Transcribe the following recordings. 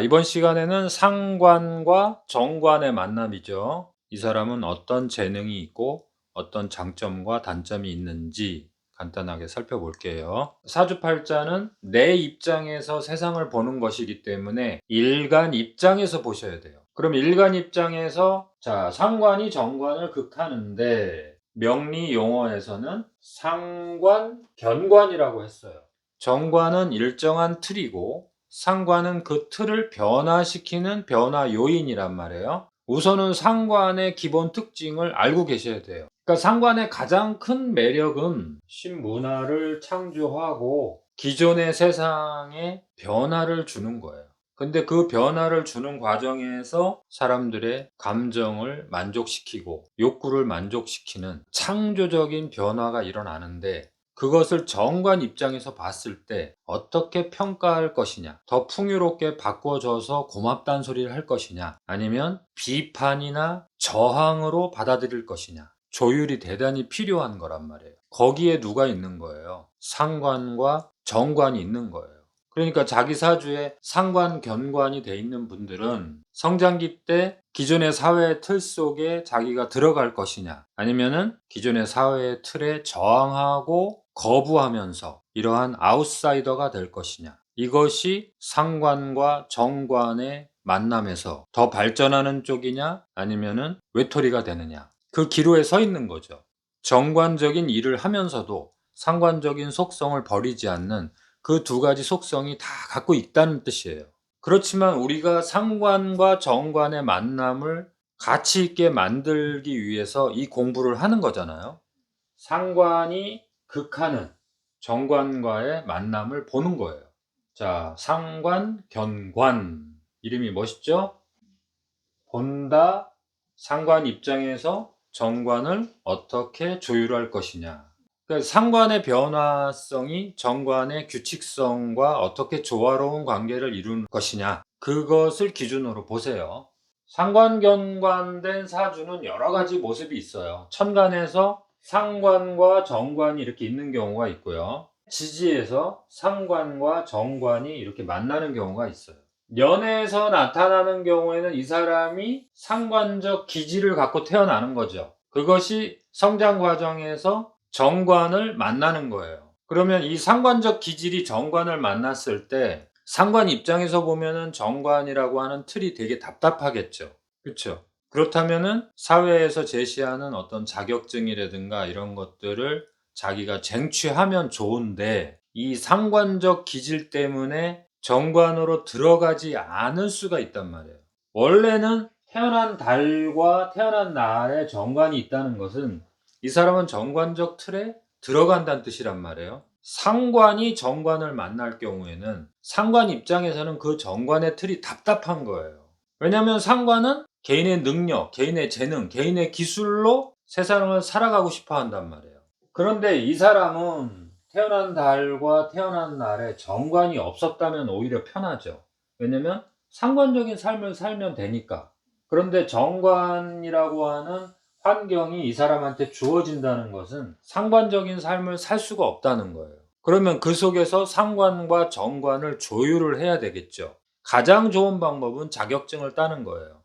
이번 시간에는 상관과 정관의 만남이죠. 이 사람은 어떤 재능이 있고 어떤 장점과 단점이 있는지 간단하게 살펴볼게요. 사주팔자는 내 입장에서 세상을 보는 것이기 때문에 일간 입장에서 보셔야 돼요. 그럼 일간 입장에서 자 상관이 정관을 극하는데 명리 용어에서는 상관 견관이라고 했어요. 정관은 일정한 틀이고 상관은 그 틀을 변화시키는 변화 요인이란 말이에요. 우선은 상관의 기본 특징을 알고 계셔야 돼요. 그러니까 상관의 가장 큰 매력은 신문화를 창조하고 기존의 세상에 변화를 주는 거예요. 근데 그 변화를 주는 과정에서 사람들의 감정을 만족시키고 욕구를 만족시키는 창조적인 변화가 일어나는데 그것을 정관 입장에서 봤을 때 어떻게 평가할 것이냐 더 풍요롭게 바꿔줘서 고맙다는 소리를 할 것이냐 아니면 비판이나 저항으로 받아들일 것이냐. 조율이 대단히 필요한 거란 말이에요. 거기에 누가 있는 거예요? 상관과 정관이 있는 거예요. 그러니까 자기 사주에 상관 견관이 돼 있는 분들은 성장기 때 기존의 사회의 틀 속에 자기가 들어갈 것이냐 아니면은 기존의 사회의 틀에 저항하고 거부하면서 이러한 아웃사이더가 될 것이냐 이것이 상관과 정관의 만남에서 더 발전하는 쪽이냐 아니면은 외톨이가 되느냐 그 기로에 서 있는 거죠 정관적인 일을 하면서도 상관적인 속성을 버리지 않는 그 두 가지 속성이 다 갖고 있다는 뜻이에요. 그렇지만 우리가 상관과 정관의 만남을 가치 있게 만들기 위해서 이 공부를 하는 거잖아요. 상관이 극하는 정관과의 만남을 보는 거예요. 자, 상관, 견관. 이름이 멋있죠? 본다, 상관 입장에서 정관을 어떻게 조율할 것이냐. 그러니까 상관의 변화성이 정관의 규칙성과 어떻게 조화로운 관계를 이룬 것이냐 그것을 기준으로 보세요. 상관견관된 사주는 여러 가지 모습이 있어요. 천간에서 상관과 정관이 이렇게 있는 경우가 있고요. 지지에서 상관과 정관이 이렇게 만나는 경우가 있어요. 연애에서 나타나는 경우에는 이 사람이 상관적 기질을 갖고 태어나는 거죠. 그것이 성장 과정에서 정관을 만나는 거예요. 그러면 이 상관적 기질이 정관을 만났을 때 상관 입장에서 보면은 정관이라고 하는 틀이 되게 답답하겠죠. 그렇죠? 그렇다면은 사회에서 제시하는 어떤 자격증이라든가 이런 것들을 자기가 쟁취하면 좋은데 이 상관적 기질 때문에 정관으로 들어가지 않을 수가 있단 말이에요. 원래는 태어난 달과 태어난 날에 정관이 있다는 것은 이 사람은 정관적 틀에 들어간다는 뜻이란 말이에요. 상관이 정관을 만날 경우에는 상관 입장에서는 그 정관의 틀이 답답한 거예요. 왜냐하면 상관은 개인의 능력, 개인의 재능, 개인의 기술로 세상을 살아가고 싶어 한단 말이에요. 그런데 이 사람은 태어난 달과 태어난 날에 정관이 없었다면 오히려 편하죠. 왜냐면 상관적인 삶을 살면 되니까. 그런데 정관이라고 하는 환경이 이 사람한테 주어진다는 것은 상관적인 삶을 살 수가 없다는 거예요. 그러면 그 속에서 상관과 정관을 조율을 해야 되겠죠. 가장 좋은 방법은 자격증을 따는 거예요.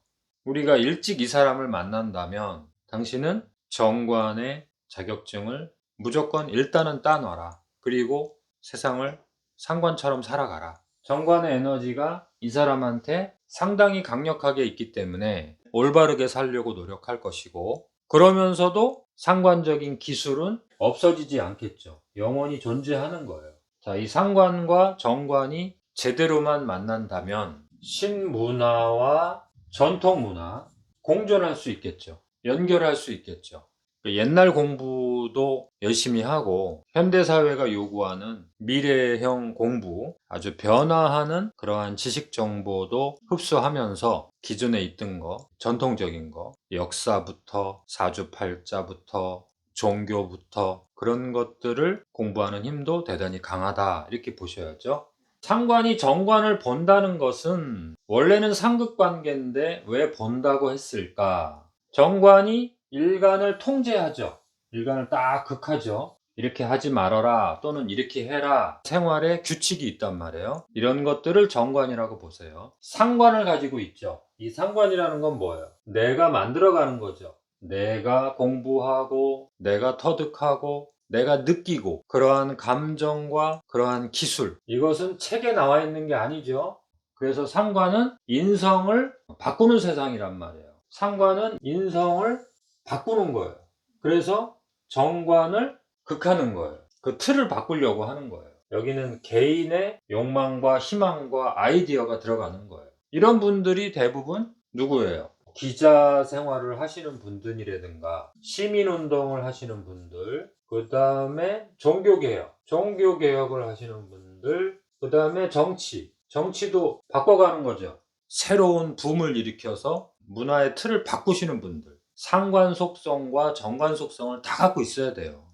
우리가 일찍 이 사람을 만난다면 당신은 정관의 자격증을 무조건 일단은 따놔라. 그리고 세상을 상관처럼 살아가라. 정관의 에너지가 이 사람한테 상당히 강력하게 있기 때문에 올바르게 살려고 노력할 것이고 그러면서도 상관적인 기술은 없어지지 않겠죠. 영원히 존재하는 거예요. 자, 이 상관과 정관이 제대로만 만난다면 신문화와 전통 문화 공존할 수 있겠죠. 연결할 수 있겠죠. 옛날 공부도 열심히 하고 현대사회가 요구하는 미래형 공부 아주 변화하는 그러한 지식 정보도 흡수하면서 기존에 있던 거 전통적인 거 역사부터 사주팔자부터 종교부터 그런 것들을 공부하는 힘도 대단히 강하다 이렇게 보셔야죠 상관이 정관을 본다는 것은 원래는 상극 관계인데 왜 본다고 했을까 정관이 일간을 통제하죠. 일간을 딱 극하죠. 이렇게 하지 말아라 또는 이렇게 해라 생활에 규칙이 있단 말이에요. 이런 것들을 정관이라고 보세요. 상관을 가지고 있죠. 이 상관이라는 건 뭐예요? 내가 만들어가는 거죠. 내가 공부하고 내가 터득하고 내가 느끼고 그러한 감정과 그러한 기술 이것은 책에 나와 있는 게 아니죠. 그래서 상관은 인성을 바꾸는 세상이란 말이에요. 상관은 인성을 바꾸는 거예요. 그래서 정관을 극하는 거예요. 그 틀을 바꾸려고 하는 거예요. 여기는 개인의 욕망과 희망과 아이디어가 들어가는 거예요. 이런 분들이 대부분 누구예요? 기자 생활을 하시는 분들이라든가 시민운동을 하시는 분들, 그 다음에 종교개혁, 종교개혁을 하시는 분들, 그 다음에 정치, 정치도 바꿔가는 거죠. 새로운 붐을 일으켜서 문화의 틀을 바꾸시는 분들, 상관 속성과 정관 속성을 다 갖고 있어야 돼요.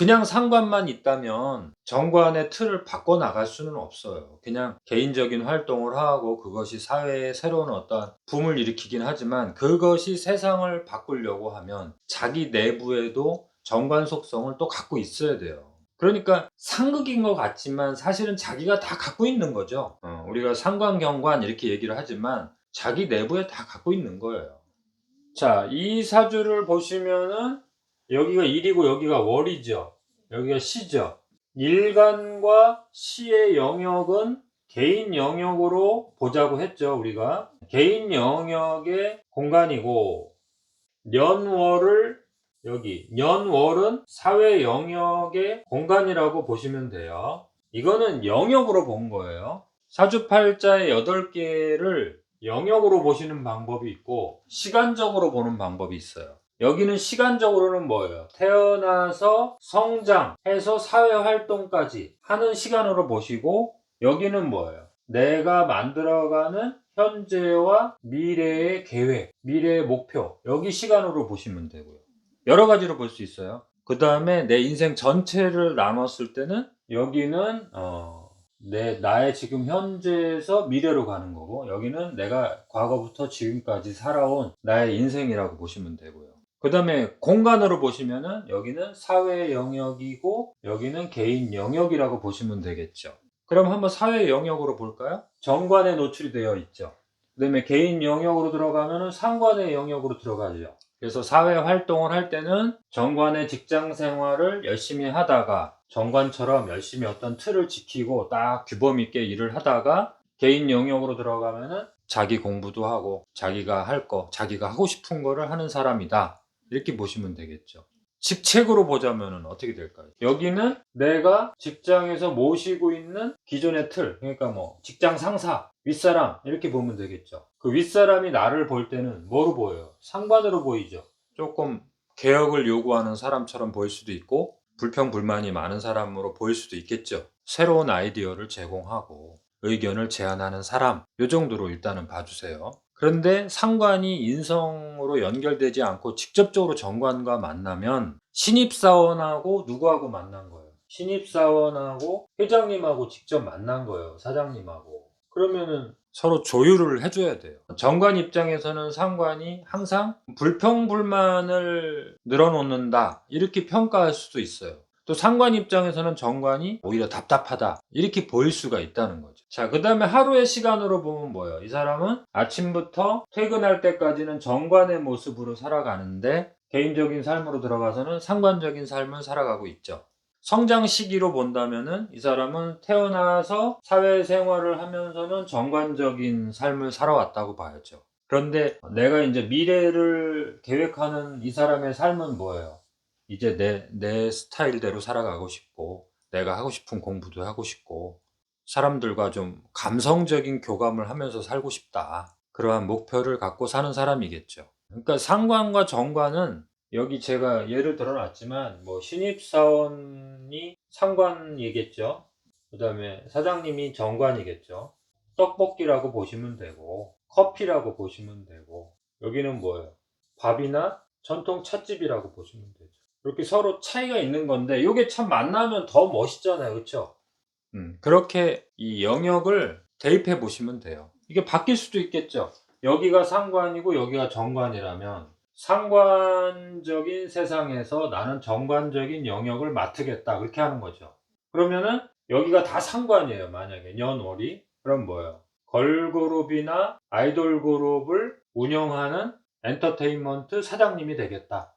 그냥 상관만 있다면 정관의 틀을 바꿔 나갈 수는 없어요. 그냥 개인적인 활동을 하고 그것이 사회에 새로운 어떤 붐을 일으키긴 하지만 그것이 세상을 바꾸려고 하면 자기 내부에도 정관 속성을 또 갖고 있어야 돼요. 그러니까 상극인 것 같지만 사실은 자기가 다 갖고 있는 거죠. 어, 우리가 상관 경관 이렇게 얘기를 하지만 자기 내부에 다 갖고 있는 거예요. 자, 이 사주를 보시면은 여기가 일이고 여기가 월이죠. 여기가 시죠. 일간과 시의 영역은 개인 영역으로 보자고 했죠, 우리가. 개인 영역의 공간이고, 년월을 여기, 년월은 사회 영역의 공간이라고 보시면 돼요. 이거는 영역으로 본 거예요. 사주팔자의 8개를 영역으로 보시는 방법이 있고, 시간적으로 보는 방법이 있어요. 여기는 시간적으로는 뭐예요? 태어나서 성장해서 사회활동까지 하는 시간으로 보시고 여기는 뭐예요? 내가 만들어가는 현재와 미래의 계획, 미래의 목표 여기 시간으로 보시면 되고요. 여러 가지로 볼 수 있어요. 그 다음에 내 인생 전체를 나눴을 때는 여기는 어, 내 나의 지금 현재에서 미래로 가는 거고 여기는 내가 과거부터 지금까지 살아온 나의 인생이라고 보시면 되고요. 그 다음에 공간으로 보시면은 여기는 사회 영역이고 여기는 개인 영역이라고 보시면 되겠죠. 그럼 한번 사회 영역으로 볼까요? 정관에 노출이 되어 있죠. 그 다음에 개인 영역으로 들어가면은 상관의 영역으로 들어가죠. 그래서 사회 활동을 할 때는 정관의 직장 생활을 열심히 하다가 정관처럼 열심히 어떤 틀을 지키고 딱 규범 있게 일을 하다가 개인 영역으로 들어가면은 자기 공부도 하고 자기가 할 거, 자기가 하고 싶은 거를 하는 사람이다. 이렇게 보시면 되겠죠. 직책으로 보자면 어떻게 될까요? 여기는 내가 직장에서 모시고 있는 기존의 틀, 그러니까 뭐 직장 상사, 윗사람 이렇게 보면 되겠죠. 그 윗사람이 나를 볼 때는 뭐로 보여요? 상관으로 보이죠. 조금 개혁을 요구하는 사람처럼 보일 수도 있고 불평 불만이 많은 사람으로 보일 수도 있겠죠. 새로운 아이디어를 제공하고 의견을 제안하는 사람, 요 정도로 일단은 봐주세요. 그런데 상관이 인성으로 연결되지 않고 직접적으로 정관과 만나면 신입사원하고 누구하고 만난 거예요? 신입사원하고 회장님하고 직접 만난 거예요. 사장님하고. 그러면은 서로 조율을 해줘야 돼요. 정관 입장에서는 상관이 항상 불평불만을 늘어놓는다. 이렇게 평가할 수도 있어요. 또 상관 입장에서는 정관이 오히려 답답하다. 이렇게 보일 수가 있다는 거죠. 자, 그 다음에 하루의 시간으로 보면 뭐예요? 이 사람은 아침부터 퇴근할 때까지는 정관의 모습으로 살아가는데 개인적인 삶으로 들어가서는 상관적인 삶을 살아가고 있죠. 성장 시기로 본다면은 이 사람은 태어나서 사회생활을 하면서는 정관적인 삶을 살아왔다고 봐야죠. 그런데 내가 이제 미래를 계획하는 이 사람의 삶은 뭐예요? 이제 내, 내 스타일대로 살아가고 싶고, 내가 하고 싶은 공부도 하고 싶고, 사람들과 좀 감성적인 교감을 하면서 살고 싶다. 그러한 목표를 갖고 사는 사람이겠죠. 그러니까 상관과 정관은 여기 제가 예를 들어 놨지만, 뭐, 신입사원이 상관이겠죠. 그 다음에 사장님이 정관이겠죠. 떡볶이라고 보시면 되고, 커피라고 보시면 되고, 여기는 뭐예요? 밥이나 전통 찻집이라고 보시면 되죠. 이렇게 서로 차이가 있는 건데, 이게 참 만나면 더 멋있잖아요. 그쵸? 음, 그렇게 이 영역을 대입해 보시면 돼요. 이게 바뀔 수도 있겠죠. 여기가 상관이고 여기가 정관이라면 상관적인 세상에서 나는 정관적인 영역을 맡으겠다 그렇게 하는 거죠. 그러면은 여기가 다 상관이에요. 만약에 년월이 그럼 뭐예요? 걸그룹이나 아이돌 그룹을 운영하는 엔터테인먼트 사장님이 되겠다.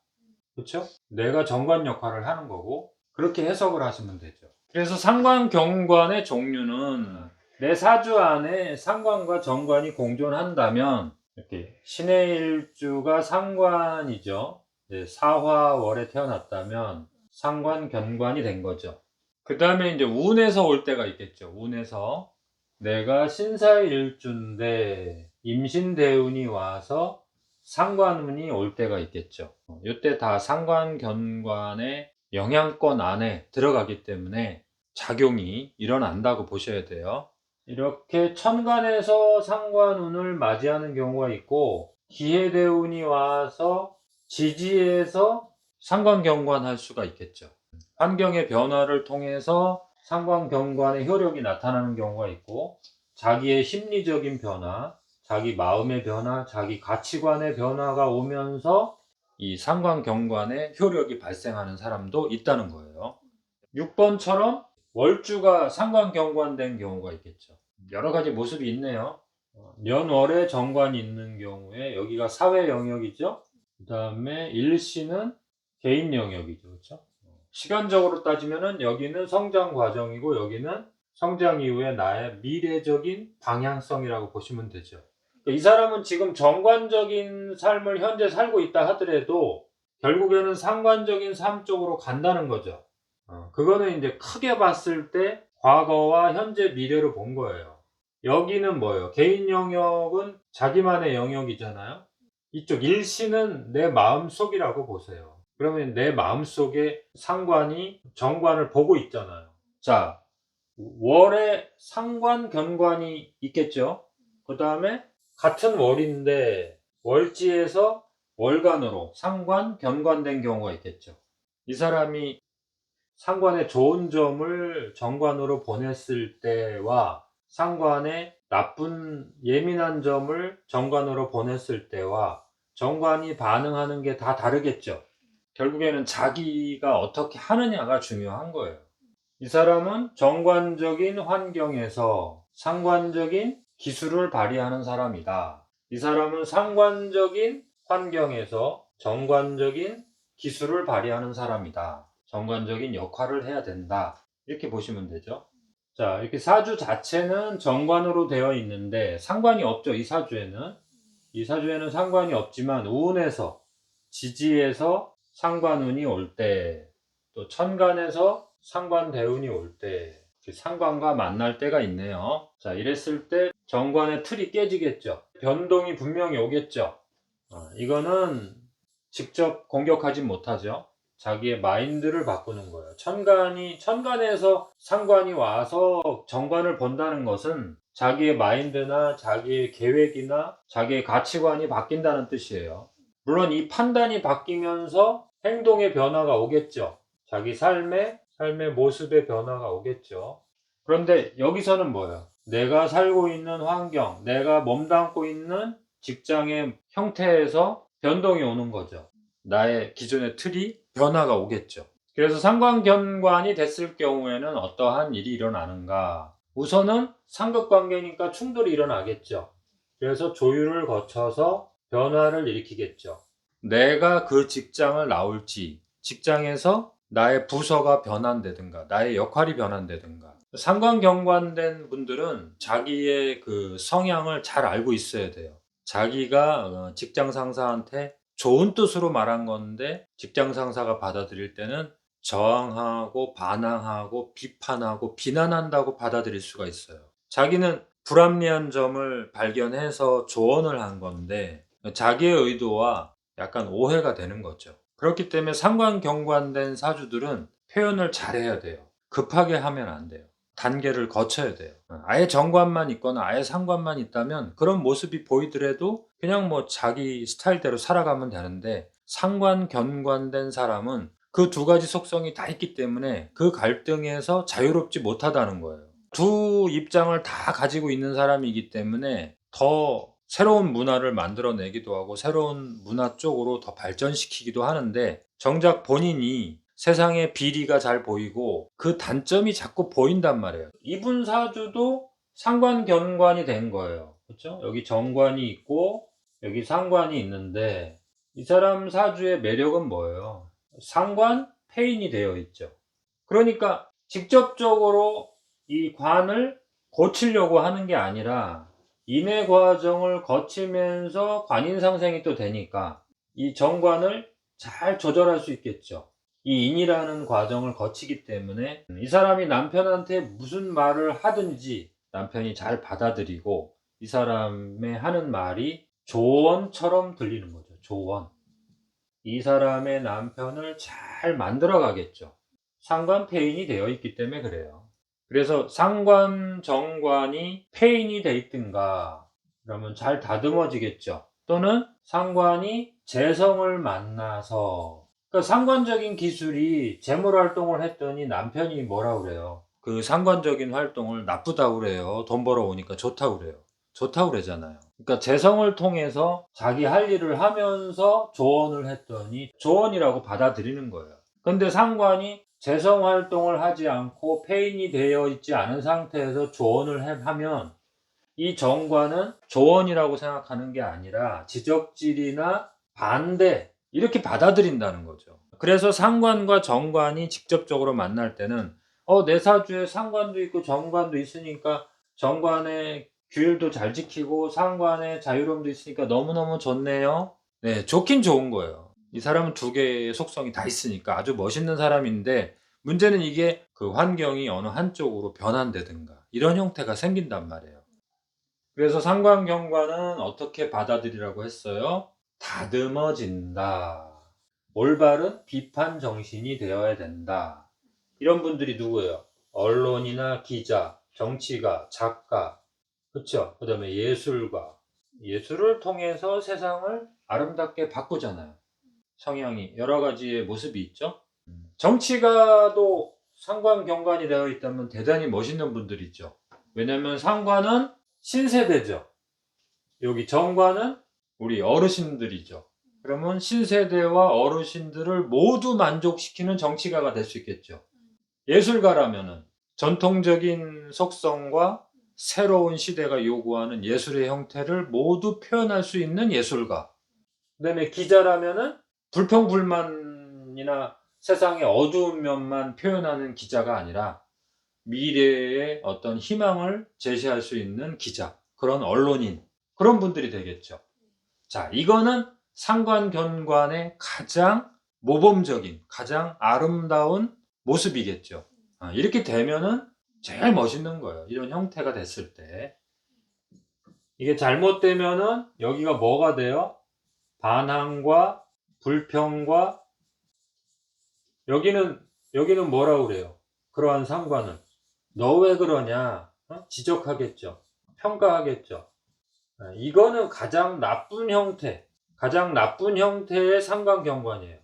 그렇죠? 내가 정관 역할을 하는 거고 그렇게 해석을 하시면 되죠. 그래서 상관 경관의 종류는 내 사주 안에 상관과 정관이 공존한다면 이렇게 신의 일주가 상관이죠. 사화월에 태어났다면 상관 견관이 된 거죠. 그 다음에 이제 운에서 올 때가 있겠죠. 운에서 내가 신사일주인데 임신대운이 와서 상관운이 올 때가 있겠죠. 어, 이때 다 상관 견관의 영향권 안에 들어가기 때문에 작용이 일어난다고 보셔야 돼요. 이렇게 천간에서 상관운을 맞이하는 경우가 있고 기해대운이 와서 지지에서 상관경관할 수가 있겠죠. 환경의 변화를 통해서 상관경관의 효력이 나타나는 경우가 있고 자기의 심리적인 변화, 자기 마음의 변화, 자기 가치관의 변화가 오면서 이 상관경관의 효력이 발생하는 사람도 있다는 거예요. 6번처럼 월주가 상관경관된 경우가 있겠죠. 여러 가지 모습이 있네요. 어, 년월에 정관이 있는 경우에 여기가 사회 영역이죠. 그 다음에 일시는 개인 영역이죠. 그렇죠? 시간적으로 따지면은 여기는 성장 과정이고 여기는 성장 이후에 나의 미래적인 방향성이라고 보시면 되죠. 이 사람은 지금 정관적인 삶을 현재 살고 있다 하더라도 결국에는 상관적인 삶 쪽으로 간다는 거죠. 어, 그거는 이제 크게 봤을 때 과거와 현재 미래로 본 거예요. 여기는 뭐예요? 개인 영역은 자기만의 영역이잖아요. 이쪽 일시는 내 마음 속이라고 보세요. 그러면 내 마음 속에 상관이 정관을 보고 있잖아요. 자, 월에 상관 견관이 있겠죠. 그 다음에 같은 월인데 월지에서 월간으로 상관 견관된 경우가 있겠죠. 이 사람이 상관의 좋은 점을 정관으로 보냈을 때와 상관의 나쁜 예민한 점을 정관으로 보냈을 때와 정관이 반응하는 게 다 다르겠죠. 결국에는 자기가 어떻게 하느냐가 중요한 거예요. 이 사람은 정관적인 환경에서 상관적인 기술을 발휘하는 사람이다. 이 사람은 상관적인 환경에서 정관적인 기술을 발휘하는 사람이다. 정관적인 역할을 해야 된다. 이렇게 보시면 되죠. 자, 이렇게 사주 자체는 정관으로 되어 있는데 상관이 없죠. 이 사주에는. 이 사주에는 상관이 없지만 우운에서 지지에서 상관운이 올 때, 또 천간에서 상관대운이 올 때, 상관과 만날 때가 있네요. 자, 이랬을 때 정관의 틀이 깨지겠죠. 변동이 분명히 오겠죠. 아, 이거는 직접 공격하지 못하죠. 자기의 마인드를 바꾸는 거예요. 천간이, 천간에서 상관이 와서 정관을 본다는 것은 자기의 마인드나 자기의 계획이나 자기의 가치관이 바뀐다는 뜻이에요. 물론 이 판단이 바뀌면서 행동의 변화가 오겠죠. 자기 삶의, 삶의 모습의 변화가 오겠죠. 그런데 여기서는 뭐예요? 내가 살고 있는 환경, 내가 몸담고 있는 직장의 형태에서 변동이 오는 거죠. 나의 기존의 틀이 변화가 오겠죠. 그래서 상관견관이 됐을 경우에는 어떠한 일이 일어나는가? 우선은 상극관계니까 충돌이 일어나겠죠. 그래서 조율을 거쳐서 변화를 일으키겠죠. 내가 그 직장을 나올지, 직장에서 나의 부서가 변환되든가, 나의 역할이 변환되든가. 상관경관된 분들은 자기의 그 성향을 잘 알고 있어야 돼요. 자기가 어, 직장 상사한테 좋은 뜻으로 말한 건데 직장 상사가 받아들일 때는 저항하고 반항하고 비판하고 비난한다고 받아들일 수가 있어요. 자기는 불합리한 점을 발견해서 조언을 한 건데 자기의 의도와 약간 오해가 되는 거죠. 그렇기 때문에 상관경관된 사주들은 표현을 잘해야 돼요. 급하게 하면 안 돼요. 단계를 거쳐야 돼요. 아예 정관만 있거나 아예 상관만 있다면 그런 모습이 보이더라도 그냥 뭐 자기 스타일대로 살아가면 되는데 상관 견관된 사람은 그 두 가지 속성이 다 있기 때문에 그 갈등에서 자유롭지 못하다는 거예요. 두 입장을 다 가지고 있는 사람이기 때문에 더 새로운 문화를 만들어내기도 하고 새로운 문화 쪽으로 더 발전시키기도 하는데 정작 본인이 세상의 비리가 잘 보이고 그 단점이 자꾸 보인단 말이에요. 이분 사주도 상관 견관이 된 거예요. 그렇죠? 여기 정관이 있고 여기 상관이 있는데 이 사람 사주의 매력은 뭐예요? 상관 폐인이 되어 있죠. 그러니까 직접적으로 이 관을 고치려고 하는 게 아니라 인해 과정을 거치면서 관인 상생이 또 되니까 이 정관을 잘 조절할 수 있겠죠. 이 인이라는 과정을 거치기 때문에 이 사람이 남편한테 무슨 말을 하든지 남편이 잘 받아들이고 이 사람의 하는 말이 조언처럼 들리는 거죠. 조언. 이 사람의 남편을 잘 만들어 가겠죠. 상관 폐인이 되어 있기 때문에 그래요. 그래서 상관 정관이 폐인이 돼 있든가 그러면 잘 다듬어지겠죠. 또는 상관이 재성을 만나서 그러니까 상관적인 기술이 재물 활동을 했더니 남편이 뭐라 그래요? 그 상관적인 활동을 나쁘다고 그래요. 돈 벌어오니까 좋다고 그래요. 좋다고 그러잖아요. 그러니까 재성을 통해서 자기 할 일을 하면서 조언을 했더니 조언이라고 받아들이는 거예요. 근데 상관이 재성 활동을 하지 않고 폐인이 되어 있지 않은 상태에서 조언을 해- 하면 이 정관은 조언이라고 생각하는 게 아니라 지적질이나 반대 이렇게 받아들인다는 거죠. 그래서 상관과 정관이 직접적으로 만날 때는 어, 내 사주에 상관도 있고 정관도 있으니까 정관의 규율도 잘 지키고 상관의 자유로움도 있으니까 너무너무 좋네요. 네, 좋긴 좋은 거예요. 이 사람은 두 개의 속성이 다 있으니까 아주 멋있는 사람인데 문제는 이게 그 환경이 어느 한쪽으로 변환되든가 이런 형태가 생긴단 말이에요. 그래서 상관경관은 어떻게 받아들이라고 했어요? 다듬어진다. 올바른 비판 정신이 되어야 된다. 이런 분들이 누구예요? 언론이나 기자, 정치가, 작가, 그쵸? 그 다음에 예술가. 예술을 통해서 세상을 아름답게 바꾸잖아요. 성향이 여러 가지의 모습이 있죠. 정치가도 상관 경관이 되어 있다면 대단히 멋있는 분들이 있죠. 왜냐면 상관은 신세대죠. 여기 정관은 우리 어르신들이죠. 그러면 신세대와 어르신들을 모두 만족시키는 정치가가 될 수 있겠죠. 예술가라면은 전통적인 속성과 새로운 시대가 요구하는 예술의 형태를 모두 표현할 수 있는 예술가. 그다음에 기자라면은 불평불만이나 세상의 어두운 면만 표현하는 기자가 아니라 미래의 어떤 희망을 제시할 수 있는 기자, 그런 언론인, 그런 분들이 되겠죠. 자, 이거는 상관견관의 가장 모범적인, 가장 아름다운 모습이겠죠. 아, 이렇게 되면은 제일 멋있는 거예요. 이런 형태가 됐을 때. 이게 잘못되면은 여기가 뭐가 돼요? 반항과 불평과 여기는 여기는 뭐라고 그래요? 그러한 상관을 너 왜 그러냐 어? 지적하겠죠. 평가하겠죠. 아, 이거는 가장 나쁜 형태, 가장 나쁜 형태의 상관경관이에요.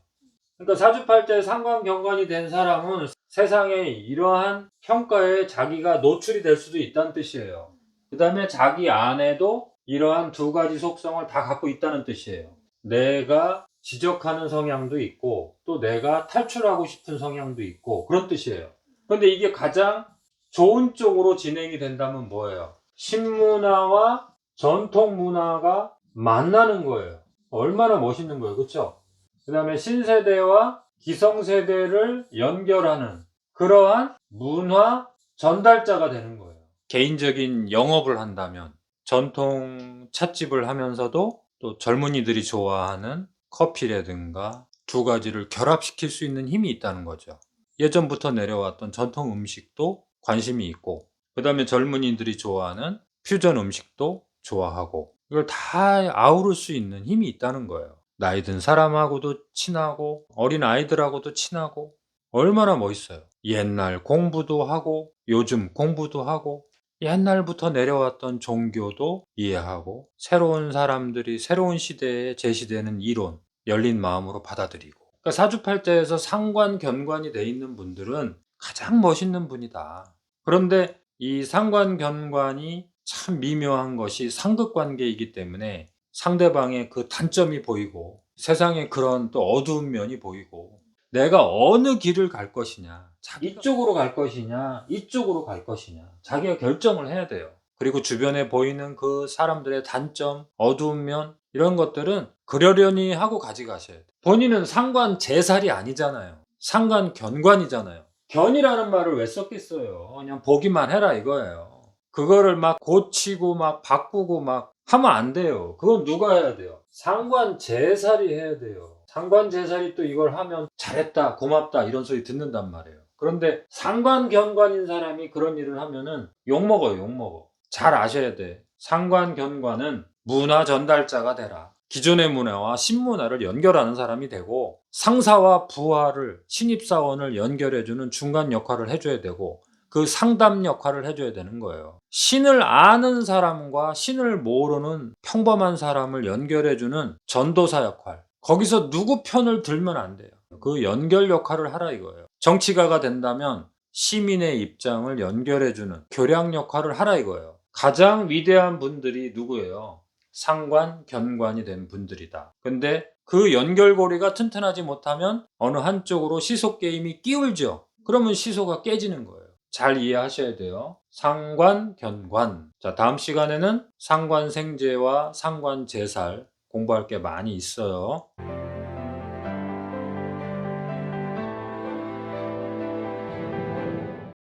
그러니까 사주팔자에 상관경관이 된 사람은 세상에 이러한 평가에 자기가 노출이 될 수도 있다는 뜻이에요. 그 다음에 자기 안에도 이러한 두 가지 속성을 다 갖고 있다는 뜻이에요. 내가 지적하는 성향도 있고 또 내가 탈출하고 싶은 성향도 있고 그런 뜻이에요. 근데 이게 가장 좋은 쪽으로 진행이 된다면 뭐예요? 신문화와 전통 문화가 만나는 거예요. 얼마나 멋있는 거예요. 그쵸? 그 다음에 신세대와 기성세대를 연결하는 그러한 문화 전달자가 되는 거예요. 개인적인 영업을 한다면 전통 찻집을 하면서도 또 젊은이들이 좋아하는 커피라든가 두 가지를 결합시킬 수 있는 힘이 있다는 거죠. 예전부터 내려왔던 전통 음식도 관심이 있고, 그 다음에 젊은이들이 좋아하는 퓨전 음식도 좋아하고, 이걸 다 아우를 수 있는 힘이 있다는 거예요. 나이 든 사람하고도 친하고, 어린 아이들하고도 친하고, 얼마나 멋있어요. 옛날 공부도 하고, 요즘 공부도 하고, 옛날부터 내려왔던 종교도 이해하고, 새로운 사람들이 새로운 시대에 제시되는 이론, 열린 마음으로 받아들이고. 그러니까 사주팔자에서 상관, 견관이 돼 있는 분들은 가장 멋있는 분이다. 그런데 이 상관, 견관이 참 미묘한 것이 상극 관계이기 때문에 상대방의 그 단점이 보이고 세상에 그런 또 어두운 면이 보이고 내가 어느 길을 갈 것이냐 이쪽으로 갈 것이냐 이쪽으로 갈 것이냐 자기가 결정을 해야 돼요 그리고 주변에 보이는 그 사람들의 단점 어두운 면 이런 것들은 그러려니 하고 가져가셔야 돼요 본인은 상관 제살이 아니잖아요 상관 견관이잖아요 견이라는 말을 왜 썼겠어요 그냥 보기만 해라 이거예요 그거를 막 고치고 막 바꾸고 막 하면 안 돼요. 그건 누가 해야 돼요? 상관 제살이 해야 돼요. 상관 제살이 또 이걸 하면 잘했다, 고맙다 이런 소리 듣는단 말이에요. 그런데 상관 견관인 사람이 그런 일을 하면은 욕 먹어요, 욕 먹어. 잘 아셔야 돼. 상관 견관은 문화 전달자가 되라. 기존의 문화와 신문화를 연결하는 사람이 되고 상사와 부하를 신입사원을 연결해주는 중간 역할을 해줘야 되고 그 상담 역할을 해줘야 되는 거예요. 신을 아는 사람과 신을 모르는 평범한 사람을 연결해주는 전도사 역할. 거기서 누구 편을 들면 안 돼요. 그 연결 역할을 하라 이거예요. 정치가가 된다면 시민의 입장을 연결해주는 교량 역할을 하라 이거예요. 가장 위대한 분들이 누구예요? 상관, 견관이 된 분들이다. 근데 그 연결고리가 튼튼하지 못하면 어느 한쪽으로 시소 게임이 끼울죠. 그러면 시소가 깨지는 거예요. 잘 이해하셔야 돼요. 상관, 견관. 자, 다음 시간에는 상관 생제와 상관 제살 공부할 게 많이 있어요.